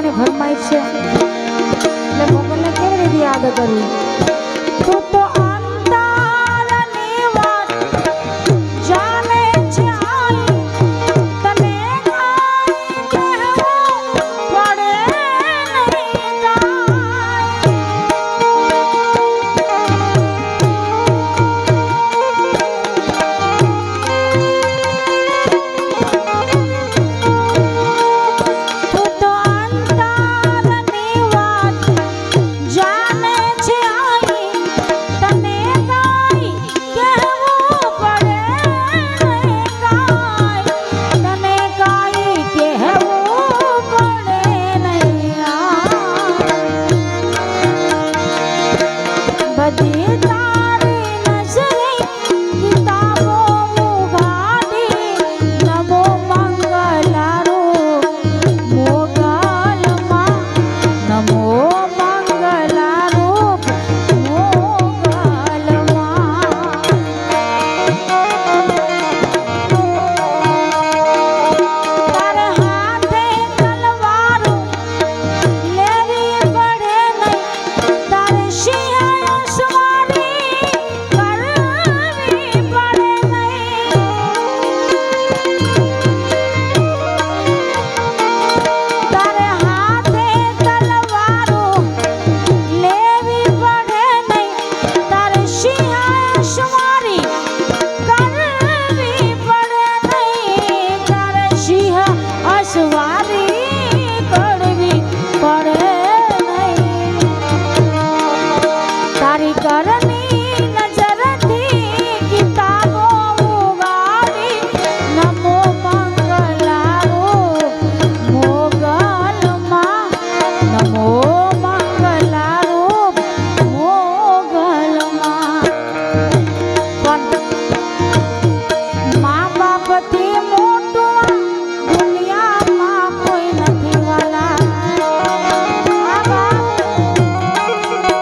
પ્રમાણે ફરમાય છે. એટલે મોગલને કેવી રીતે યાદ કરવી Yeah.